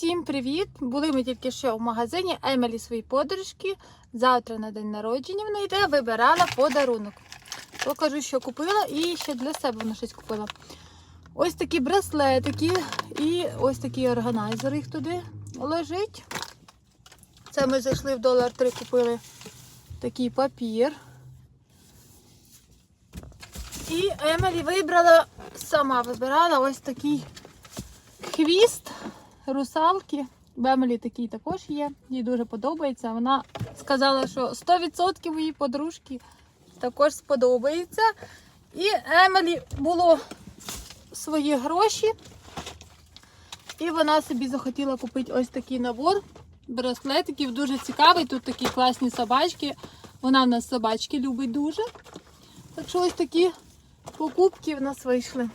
Всім привіт! Були ми тільки що в магазині Емелі свої подружки. Завтра на день народження вона йде, вибирала подарунок. Покажу, що купила, і ще для себе вона щось купила. Ось такі браслетики і ось такий органайзер їх туди лежить. Це ми зайшли в долар 3, купили такий папір. І Емелі вибрала, сама вибирала ось такий хвіст русалки. В Емелі такий також є. Їй дуже подобається. Вона сказала, що 100% її подружки також сподобається. І Емелі було свої гроші. І вона собі захотіла купити ось такий набор браслетиків. Дуже цікавий. Тут такі класні собачки. Вона в нас собачки любить дуже. Так що ось такі покупки в нас вийшли.